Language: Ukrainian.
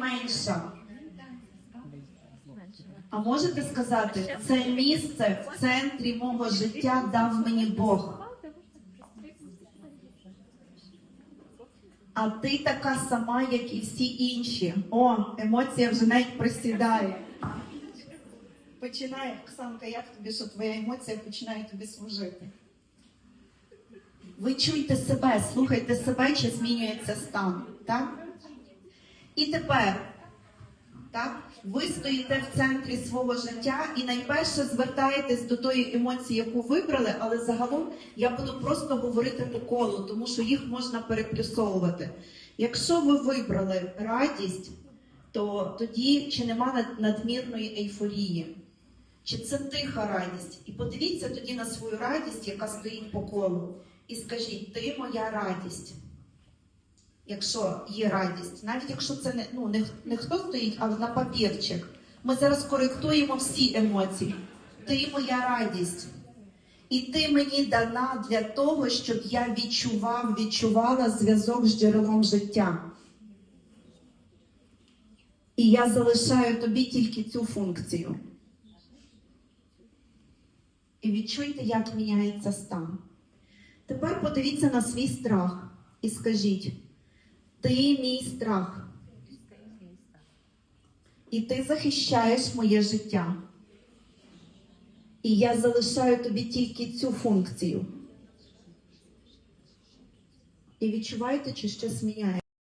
менша. А можете сказати, це місце в центрі мого життя дав мені Бог. А ти така сама, як і всі інші. О, емоція вже навіть присідає. Починає, Оксанка, як тобі, що твоя емоція починає тобі служити? Ви чуйте себе, слухайте себе, чи змінюється стан. Так? І тепер, так, ви стоїте в центрі свого життя і найперше звертаєтесь до тої емоції, яку вибрали, але загалом я буду просто говорити по колу, тому що їх можна переплюсовувати. Якщо ви вибрали радість, то тоді чи нема надмірної ейфорії? Чи це тиха радість? І подивіться тоді на свою радість, яка стоїть по колу, і скажіть, ти моя радість. Якщо є радість, навіть якщо це не, ну, не, не хто стоїть, а на папірчик. Ми зараз коректуємо всі емоції. Ти моя радість. І ти мені дана для того, щоб я відчував, відчувала зв'язок з джерелом життя. І я залишаю тобі тільки цю функцію. І відчуйте, як міняється стан. Тепер подивіться на свій страх і скажіть: ти мій страх. І ти захищаєш моє життя. І я залишаю тобі тільки цю функцію. І відчуваєте, чи щось міняється.